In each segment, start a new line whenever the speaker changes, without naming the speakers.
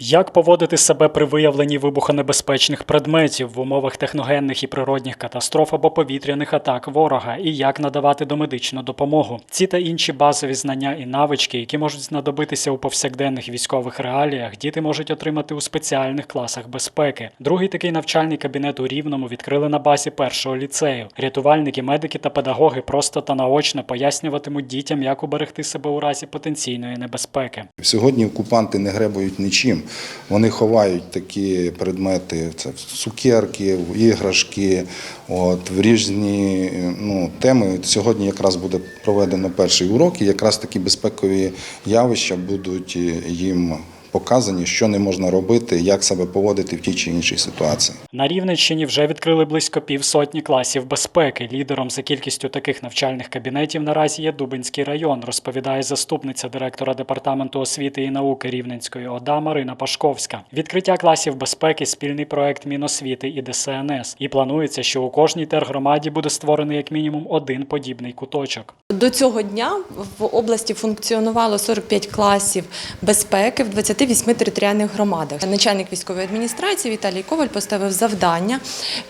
Як поводити себе при виявленні вибухонебезпечних предметів в умовах техногенних і природних катастроф або повітряних атак ворога, і як надавати домедичну допомогу? Ці та інші базові знання і навички, які можуть знадобитися у повсякденних військових реаліях, діти можуть отримати у спеціальних класах безпеки. Другий такий навчальний кабінет у Рівному відкрили на базі першого ліцею. Рятувальники, медики та педагоги просто та наочно пояснюватимуть дітям, як уберегти себе у разі потенційної небезпеки.
Сьогодні окупанти не гребують нічим. Вони ховають такі предмети, це цукерки, іграшки, от, в різні ну, теми. Сьогодні якраз буде проведено перший урок, і якраз такі безпекові явища будуть їм показані, що не можна робити, як себе поводити в тій чи іншій ситуації.
На Рівненщині вже відкрили близько півсотні класів безпеки. Лідером за кількістю таких навчальних кабінетів наразі є Дубинський район, розповідає заступниця директора департаменту освіти і науки Рівненської ОДА Марина Пашковська. Відкриття класів безпеки спільний проект Міносвіти і ДСНС. І планується, що у кожній тергромаді буде створений як мінімум один подібний куточок.
До цього дня в області функціонувало 45 класів безпеки в 28 територіальних громадах. Начальник військової адміністрації Віталій Коваль поставив завдання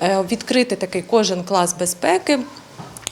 е, відкрити такий кожен клас безпеки.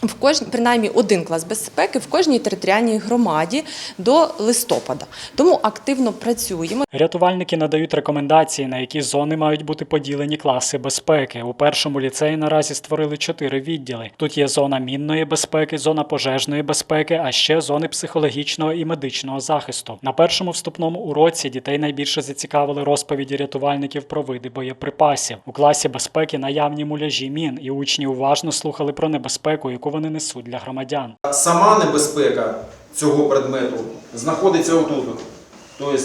В кожній, принаймні один клас безпеки в кожній територіальній громаді до листопада. Тому активно працюємо.
Рятувальники надають рекомендації, на які зони мають бути поділені класи безпеки. У першому ліцеї наразі створили чотири відділи. Тут є зона мінної безпеки, зона пожежної безпеки, а ще зони психологічного і медичного захисту. На першому вступному уроці дітей найбільше зацікавили розповіді рятувальників про види боєприпасів. У класі безпеки наявні муляжі мін, і учні уважно слухали про небезпеку, яку вони несуть для громадян.
Сама небезпека цього предмету знаходиться отут. Тобто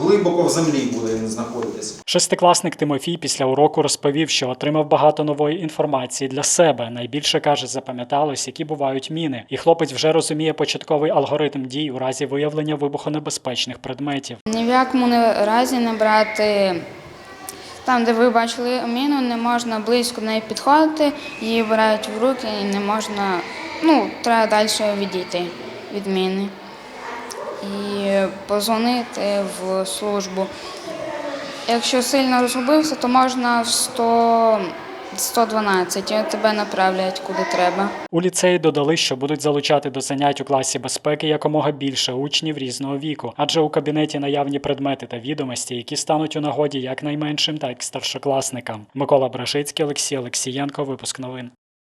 глибоко в землі буде він знаходитись.
Шестикласник Тимофій після уроку розповів, що отримав багато нової інформації для себе. Найбільше каже, запам'яталось, які бувають міни, і хлопець вже розуміє початковий алгоритм дій у разі виявлення вибухонебезпечних предметів.
Ні в якому не разі не брати там, де ви бачили міну, не можна близько до неї підходити, її беруть в руки і не можна, ну, треба далі відійти від міни. І позвонити в службу. Якщо сильно розгубився, то можна в 100, 112 і тебе направлять куди треба.
У ліцеї додали, що будуть залучати до занять у класі безпеки якомога більше учнів різного віку, адже у кабінеті наявні предмети та відомості, які стануть у нагоді як найменшим, так і старшокласникам. Микола Брашицький, Олексій Олексієнко, випуск новин.